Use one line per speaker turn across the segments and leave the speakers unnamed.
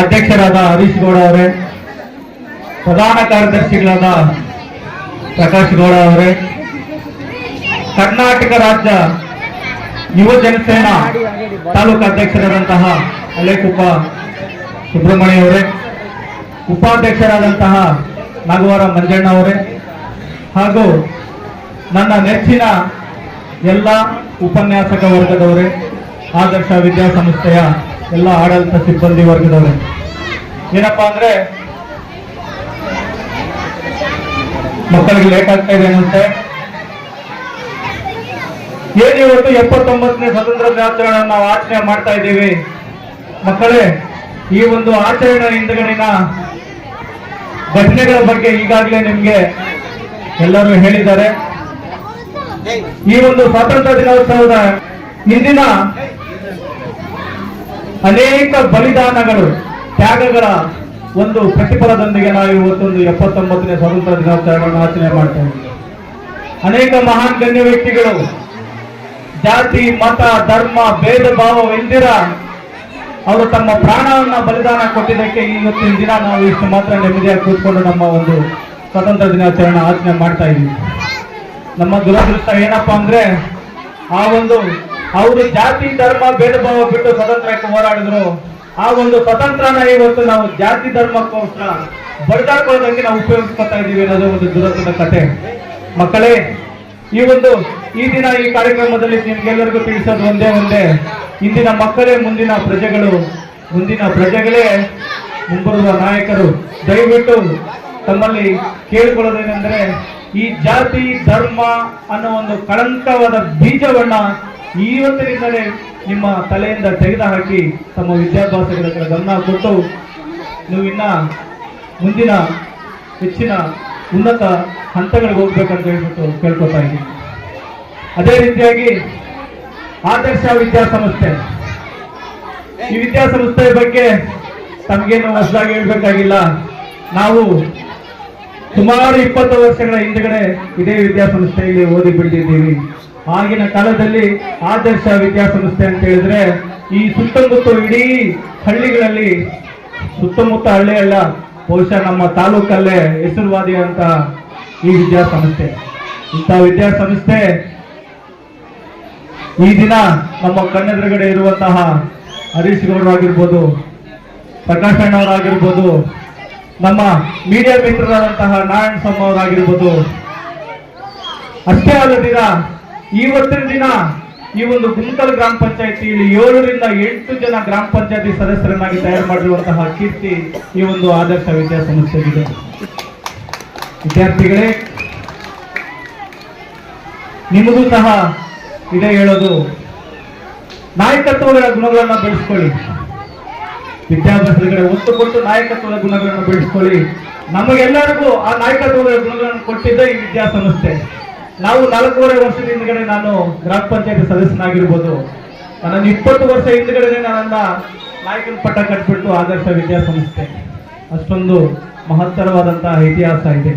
ಅಧ್ಯಕ್ಷರಾದ ಹರೀಶ್ ಗೌಡ ಅವರೇ, ಪ್ರಧಾನ ಕಾರ್ಯದರ್ಶಿಗಳಾದ ಪ್ರಕಾಶ್ ಗೌಡ ಅವರೇ, ಕರ್ನಾಟಕ ರಾಜ್ಯ ಯುವ ಜನಸೇನಾ ತಾಲೂಕು ಅಧ್ಯಕ್ಷರಾದಂತಹ ಅಲೇಕುಪ್ಪ ಸುಬ್ರಹ್ಮಣ್ಯ ಅವರೇ, ಉಪಾಧ್ಯಕ್ಷರಾದಂತಹ ನಾಗವಾರ ಮಂಜಣ್ಣ ಅವರೇ ಹಾಗೂ ನನ್ನ ನೆಚ್ಚಿನ ಎಲ್ಲ ಉಪನ್ಯಾಸಕ ವರ್ಗದವರೇ, ಆದರ್ಶ ವಿದ್ಯಾಸಂಸ್ಥೆಯ ಎಲ್ಲ ಆಡಳಿತ ಸಿಬ್ಬಂದಿ ವರ್ಗದವರೇ. ಏನಪ್ಪಾ ಅಂದ್ರೆ, ಮಕ್ಕಳಿಗೆ ಲೇಟ್ ಆಗ್ತಾ ಇದೆ ಅನ್ನುತ್ತೆ. ಏನು ಇವತ್ತು ಎಪ್ಪತ್ತೊಂಬತ್ತನೇ ಸ್ವತಂತ್ರ ದಿನಾಚರಣೆ ನಾವು ಆಚರಣೆ ಮಾಡ್ತಾ ಇದ್ದೀವಿ. ಮಕ್ಕಳೇ, ಈ ಒಂದು ಆಚರಣೆ ಹಿಂದಗಡಿನ ಘಟನೆಗಳ ಬಗ್ಗೆ ಈಗಾಗಲೇ ನಿಮ್ಗೆ ಎಲ್ಲರೂ ಹೇಳಿದ್ದಾರೆ. ಈ ಒಂದು ಸ್ವಾತಂತ್ರ್ಯ ದಿನೋತ್ಸವದ ಹಿಂದಿನ ಅನೇಕ ಬಲಿದಾನಗಳು, ತ್ಯಾಗಗಳ ಒಂದು ಪ್ರತಿಫಲದೊಂದಿಗೆ ನಾವು ಇವತ್ತೊಂದು ಎಪ್ಪತ್ತೊಂಬತ್ತನೇ ಸ್ವಾತಂತ್ರ್ಯ ದಿನಾಚರಣೆಯನ್ನು ಆಚರಣೆ ಮಾಡ್ತೇವೆ ಅನೇಕ ಮಹಾನ್ ಗಣ್ಯ ವ್ಯಕ್ತಿಗಳು, ಜಾತಿ, ಮತ, ಧರ್ಮ, ಭೇದ ಭಾವವೆಂದಿರ ಅವರು ತಮ್ಮ ಪ್ರಾಣವನ್ನ ಬಲಿದಾನ ಕೊಟ್ಟಿದ್ದಕ್ಕೆ ಇವತ್ತಿನ ದಿನ ನಾವು ಇಷ್ಟು ಮಾತ್ರ ನೆಮ್ಮದಿಯಾಗಿ ಕೂತ್ಕೊಂಡು ನಮ್ಮ ಒಂದು ಸ್ವಾತಂತ್ರ್ಯ ದಿನಾಚರಣೆ ಆಚರಣೆ ಮಾಡ್ತಾ ಇದ್ದೀವಿ. ನಮ್ಮ ದುರದೃಷ್ಟ ಏನಪ್ಪಾ ಅಂದ್ರೆ ಆ ಒಂದು ಅವರು ಜಾತಿ, ಧರ್ಮ ಭೇದ ಭಾವ ಬಿಟ್ಟು ಸ್ವತಂತ್ರಕ್ಕೆ ಹೋರಾಡಿದ್ರು. ಆ ಒಂದು ಸ್ವತಂತ್ರನ ಇವತ್ತು ನಾವು ಜಾತಿ, ಧರ್ಮಕ್ಕೋಸ್ಕರ ಬಡಿದಾಡ್ಕೊಳ್ಳೋದಕ್ಕೆ ನಾವು ಉಪಯೋಗಿಸ್ಕೊತಾ ಇದ್ದೀವಿ ಅನ್ನೋದು ಒಂದು ದುರದೃಷ್ಟದ ಕತೆ. ಮಕ್ಕಳೇ, ಈ ಒಂದು ಈ ದಿನ ಈ ಕಾರ್ಯಕ್ರಮದಲ್ಲಿ ನಿಮ್ಗೆಲ್ಲರಿಗೂ ತಿಳಿಸೋದು ಒಂದೇ ಒಂದೇ. ಇಂದಿನ ಮಕ್ಕಳೇ ಮುಂದಿನ ಪ್ರಜೆಗಳು. ಮುಂದಿನ ಪ್ರಜೆಗಳೇ ಮುಂಬರುವ ನಾಯಕರು. ದಯವಿಟ್ಟು ತಮ್ಮಲ್ಲಿ ಕೇಳಿಕೊಳ್ಳೋದೇನೆಂದ್ರೆ ಈ ಜಾತಿ, ಧರ್ಮ ಅನ್ನೋ ಒಂದು ಕಳಂಕವಾದ ಬೀಜವನ್ನ ಇವತ್ತಿನಿಂದಲೇ ನಿಮ್ಮ ತಲೆಯಿಂದ ತೆಗೆದುಹಾಕಿ ತಮ್ಮ ವಿದ್ಯಾಭ್ಯಾಸಗಳ ಗಮನ ಕೊಟ್ಟು, ನೀವು ಇನ್ನ ಮುಂದಿನ ಹೆಚ್ಚಿನ ಉನ್ನತ ಹಂತಗಳಿಗೆ ಹೋಗ್ಬೇಕಂತ ಹೇಳ್ಬಿಟ್ಟು ಕೇಳ್ಕೊತಾ ಇದ್ದೀನಿ. ಅದೇ ರೀತಿಯಾಗಿ ಆದರ್ಶ ವಿದ್ಯಾಸಂಸ್ಥೆ. ಈ ವಿದ್ಯಾಸಂಸ್ಥೆಯ ಬಗ್ಗೆ ತಮಗೇನು ಹೊಸದಾಗಿ ಹೇಳ್ಬೇಕಾಗಿಲ್ಲ. ನಾವು ಸುಮಾರು ಇಪ್ಪತ್ತು ವರ್ಷಗಳ ಹಿಂದೆಗಡೆ ಇದೇ ವಿದ್ಯಾಸಂಸ್ಥೆಯಲ್ಲಿ ಓದಿ ಬಿಟ್ಟಿದ್ದೀವಿ. ಆಗಿನ ಕಾಲದಲ್ಲಿ ಆದರ್ಶ ವಿದ್ಯಾಸಂಸ್ಥೆ ಅಂತ ಹೇಳಿದ್ರೆ ಈ ಸುತ್ತಮುತ್ತ ಇಡೀ ಹಳ್ಳಿಗಳಲ್ಲಿ ಸುತ್ತಮುತ್ತ ಹಳ್ಳಿ ಅಲ್ಲ, ಬಹುಶಃ ನಮ್ಮ ತಾಲೂಕಲ್ಲೇ ಅಂತ ಈ ವಿದ್ಯಾಸಂಸ್ಥೆ. ಇಂಥ ವಿದ್ಯಾಸಂಸ್ಥೆ ಈ ದಿನ ನಮ್ಮ ಕಣ್ಣೆದುರುಗಡೆ ಇರುವಂತಹ ಹರೀಶ್ ಗೌಡರಾಗಿರ್ಬೋದು ಪ್ರಕಾಶ್ ಅಣ್ಣವರಾಗಿರ್ಬೋದು ನಮ್ಮ ಮೀಡಿಯಾ ಮಿತ್ರರಾದಂತಹ ನಾರಾಯಣ ಸ್ವಾಮಿ ಅವರಾಗಿರ್ಬೋದು. ಅಷ್ಟೇ ಅಲ್ಲದಿರ ಇವತ್ತಿನ ದಿನ ಈ ಒಂದು ಗುಂತಲ್ ಗ್ರಾಮ ಪಂಚಾಯತಿಯಲ್ಲಿ ಏಳರಿಂದ ಎಂಟು ಜನ ಗ್ರಾಮ ಪಂಚಾಯತಿ ಸದಸ್ಯರನ್ನಾಗಿ ತಯಾರು ಮಾಡಿರುವಂತಹ ಕೀರ್ತಿ ಈ ಒಂದು ಆದರ್ಶ ವಿದ್ಯಾಸಂಸ್ಥೆಗಿದೆ ವಿದ್ಯಾರ್ಥಿಗಳೇ, ನಿಮಗೂ ಸಹ ಇದೇ ಹೇಳೋದು. ನಾಯಕತ್ವಗಳ ಗುಣಗಳನ್ನ ಬೆಳೆಸ್ಕೊಳ್ಳಿ. ವಿದ್ಯಾಭ್ಯಾಸದ ಕಡೆ ಒತ್ತು ಕೊಟ್ಟು ನಾಯಕತ್ವದ ಗುಣಗಳನ್ನು ಬೆಳೆಸ್ಕೊಳ್ಳಿ. ನಮಗೆಲ್ಲರಿಗೂ ಆ ನಾಯಕತ್ವದ ಗುಣಗಳನ್ನು ಕೊಟ್ಟಿದ್ದ ಈ ವಿದ್ಯಾಸಂಸ್ಥೆ. ನಾವು ನಾಲ್ಕೂವರೆ ವರ್ಷದ ಹಿಂದ್ಗಡೆ ನಾನು ಗ್ರಾಮ ಪಂಚಾಯತ್ ಸದಸ್ಯನಾಗಿರ್ಬೋದು. ನನ್ನ ಇಪ್ಪತ್ತು ವರ್ಷ ಹಿಂದ್ಗಡೆ ನನ್ನ ನಾಯಕನ ಪಟ್ಟ ಕಟ್ಬಿಟ್ಟು ಆದರ್ಶ ವಿದ್ಯಾಸಂಸ್ಥೆ. ಅಷ್ಟೊಂದು ಮಹತ್ತರವಾದಂತಹ ಇತಿಹಾಸ ಇದೆ.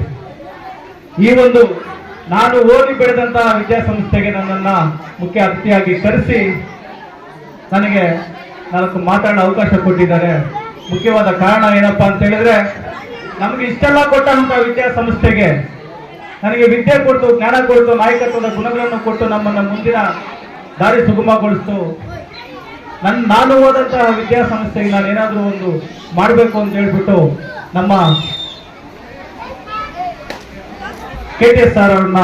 ಈ ಒಂದು ನಾನು ಓದಿ ಬೆಳೆದಂತಹ ವಿದ್ಯಾಸಂಸ್ಥೆಗೆ ನನ್ನನ್ನ ಮುಖ್ಯ ಅತಿಥಿಯಾಗಿ ಕರೆಸಿ ನನಗೆ ನಾಲ್ಕು ಮಾತಾಡೋ ಅವಕಾಶ ಕೊಟ್ಟಿದ್ದಾರೆ. ಮುಖ್ಯವಾದ ಕಾರಣ ಏನಪ್ಪಾ ಅಂತ ಹೇಳಿದ್ರೆ, ನಮಗೆ ಇಷ್ಟೆಲ್ಲ ಕೊಟ್ಟಂತ ವಿದ್ಯಾಸಂಸ್ಥೆಗೆ ನನಗೆ ವಿದ್ಯೆ ಕೊಟ್ಟು ಜ್ಞಾನ ಕೊಡ್ತು, ನಾಯಕತ್ವದ ಗುಣಗಳನ್ನು ಕೊಟ್ಟು ನಮ್ಮನ್ನ ಮುಂದಿನ ದಾರಿ ಸುಗಮಗೊಳಿಸ್ತು. ನನ್ನ ನಾನು ಓದಂತಹ ವಿದ್ಯಾಸಂಸ್ಥೆಗೆ ನಾನು ಏನಾದರೂ ಒಂದು ಮಾಡಬೇಕು ಅಂತ ಹೇಳ್ಬಿಟ್ಟು ನಮ್ಮ ಕೆ ಟಿ ಎಸ್ ಸರ್ ಅವ್ರನ್ನ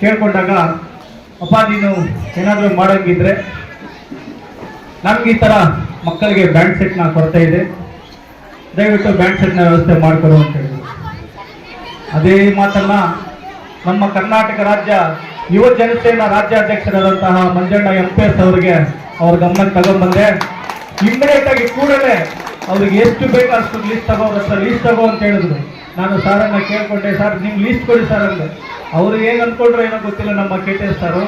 ಕೇಳ್ಕೊಂಡಾಗ ಅಪ್ಪ ನೀನು ಏನಾದರೂ ಮಾಡಂಗಿದ್ರೆ ನಮ್ಗೆ ಈ ಥರ ಮಕ್ಕಳಿಗೆ ಬ್ಯಾಂಡ್ ಸೆಟ್ನ ಕೊರತೆ ಇದೆ. ದಯವಿಟ್ಟು ಬ್ಯಾಂಡ್ ಸೆಟ್ನ ವ್ಯವಸ್ಥೆ ಮಾಡ್ಕೊಡು ಅಂತ ಹೇಳಿದ್ರು ಅದೇ ಮಾತನ್ನ ನಮ್ಮ ಕರ್ನಾಟಕ ರಾಜ್ಯ ಯುವ ಜನತೆಯ ರಾಜ್ಯಾಧ್ಯಕ್ಷರಾದಂತಹ ಮಂಜಣ್ಣ ಎಂ ಪಿ ಎಸ್ ಅವರಿಗೆ ಅವ್ರ ಗಮನಕ್ಕೆ ತಗೊಂಡ್ಬಂದೆ. ಇಮ್ಮಿಡಿಯೇಟ್ ಆಗಿ ಕೂಡಲೇ ಅವ್ರಿಗೆ ಎಷ್ಟು ಬೇಕೋ ಅಷ್ಟು ಲೀಸ್ಟ್ ತಗೋ ಹತ್ರ ಲೀಸ್ಟ್ ತಗೋ ಅಂತ ಹೇಳಿದ್ರು. ನಾನು ಸಾರನ್ನ ಕೇಳ್ಕೊಂಡೆ ಸರ್ ನಿಮ್ ಲೀಸ್ಟ್ ಕೊಡಿ ಸರ್ ಅಂದೆ. ಅವ್ರು ಏನ್ ಅನ್ಕೊಂಡ್ರು ಏನೋ ಗೊತ್ತಿಲ್ಲ ನಮ್ಮ ಕೆ ಟಿ ಎಸ್ ಸಾರು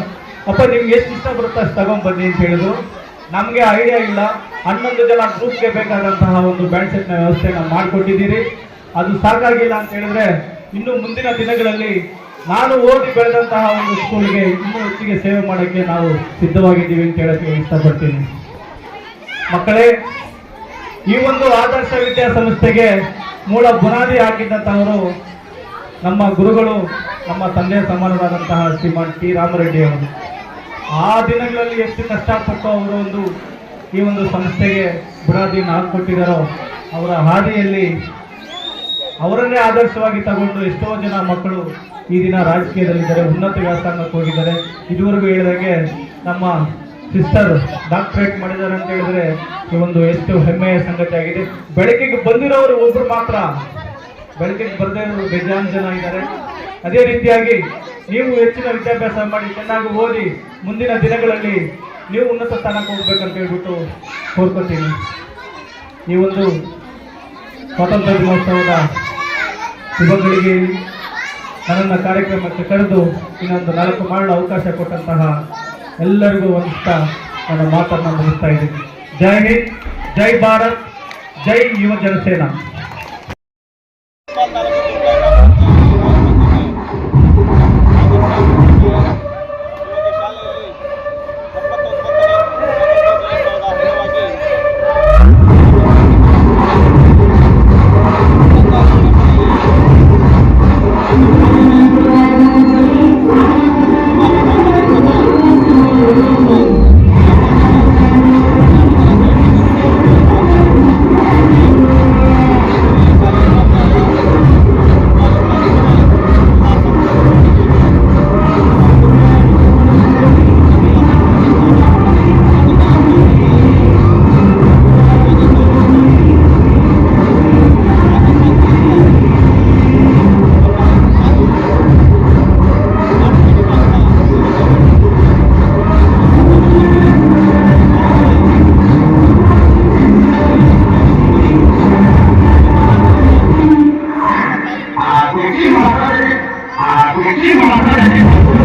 ಅಪ್ಪ, ನಿಮ್ಗೆ ಎಷ್ಟು ಇಷ್ಟ ಬರುತ್ತೆ ಅಷ್ಟು ತಗೊಂಡ್ಬನ್ನಿ ಅಂತ ಹೇಳಿದ್ರು. ನಮಗೆ ಐಡಿಯಾ ಇಲ್ಲ. ಹನ್ನೊಂದು ಜನ ಗ್ರೂಪ್ಗೆ ಬೇಕಾದಂತಹ ಒಂದು ಬ್ಯಾಂಡ್ ಸೆಟ್ನ ವ್ಯವಸ್ಥೆಯನ್ನ ಮಾಡಿಕೊಟ್ಟಿದ್ದೀರಿ. ಅದು ಸಾಕಾಗಿಲ್ಲ ಅಂತ ಹೇಳಿದ್ರೆ ಇನ್ನು ಮುಂದಿನ ದಿನಗಳಲ್ಲಿ ನಾನು ಓದಿ ಬೆಳೆದಂತಹ ಒಂದು ಸ್ಕೂಲ್ಗೆ ಇನ್ನೂ ಹೆಚ್ಚಿಗೆ ಸೇವೆ ಮಾಡೋಕ್ಕೆ ನಾವು ಸಿದ್ಧವಾಗಿದ್ದೀವಿ ಅಂತ ಹೇಳಕ್ಕೆ ಇಷ್ಟಪಡ್ತೀನಿ. ಮಕ್ಕಳೇ, ಈ ಒಂದು ಆದರ್ಶ ವಿದ್ಯಾಸಂಸ್ಥೆಗೆ ಮೂಲ ಬುನಾದಿ ಹಾಕಿದ್ದಂತಹವರು ನಮ್ಮ ಗುರುಗಳು, ನಮ್ಮ ತಂದೆ ಸಮಾನರಾದಂತಹ ಶ್ರೀಮಾನ್ ಟಿ. ರಾಮರೆಡ್ಡಿ ಅವರು. ಆ ದಿನಗಳಲ್ಲಿ ಎಷ್ಟು ಕಷ್ಟಪಟ್ಟು ಅವರು ಒಂದು ಈ ಒಂದು ಸಂಸ್ಥೆಗೆ ಬುನಾದಿಯನ್ನು ಹಾಕಿಕೊಟ್ಟಿದ್ದಾರೋ ಅವರ ಹಾದಿಯಲ್ಲಿ ಅವರನ್ನೇ ಆದರ್ಶವಾಗಿ ತಗೊಂಡು ಎಷ್ಟೋ ಜನ ಮಕ್ಕಳು ಈ ದಿನ ರಾಜಕೀಯದಲ್ಲಿದ್ದಾರೆ, ಉನ್ನತ ವ್ಯಾಸಂಗಕ್ಕೆ ಹೋಗಿದ್ದಾರೆ. ಇದುವರೆಗೂ ಹೇಳಿದಾಗೆ ನಮ್ಮ ಸಿಸ್ಟರ್ ಡಾಕ್ಟ್ರೇಟ್ ಮಾಡಿದ್ದಾರೆ ಅಂತ ಹೇಳಿದ್ರೆ ಈ ಒಂದು ಎಷ್ಟು ಹೆಮ್ಮೆಯ ಸಂಗತಿ ಆಗಿದೆ. ಬೆಳಕಿಗೆ ಬಂದಿರೋರು ಒಬ್ರು ಮಾತ್ರ. ಬೆಳಕಿಗೆ ಬರದೇ ಇರೋರು ಬೇಜಾನ್ ಜನ ಇದ್ದಾರೆ. ಅದೇ ರೀತಿಯಾಗಿ ನೀವು ಹೆಚ್ಚಿನ ವಿದ್ಯಾಭ್ಯಾಸ ಮಾಡಿ ಚೆನ್ನಾಗಿ ಓದಿ ಮುಂದಿನ ದಿನಗಳಲ್ಲಿ ನೀವು ಉನ್ನತ ಸ್ಥಾನಕ್ಕೆ ಹೋಗ್ಬೇಕಂತ ಹೇಳ್ಬಿಟ್ಟು ಕೋರ್ಕೋತೀನಿ. ಈ ಒಂದು ಸ್ವಾತಂತ್ರ್ಯ ದಿನೋತ್ಸವದ ಶುಭಗಳಿಗೆ ನನ್ನನ್ನು ಕಾರ್ಯಕ್ರಮಕ್ಕೆ ಕರೆದು ಇನ್ನೊಂದು ನಾಲ್ಕು ಮಾಡಲು ಅವಕಾಶ ಕೊಟ್ಟಂತಹ ಎಲ್ಲರಿಗೂ ಒಂದಿಷ್ಟ ನನ್ನ ಮಾತನ್ನು ಮುಗಿಸ್ತಾ ಇದ್ದೀನಿ. ಜೈ ಹಿಂದ್, ಜೈ ಭಾರತ್, ಜೈ ಯುವ ಜನಸೇನಾ. 何?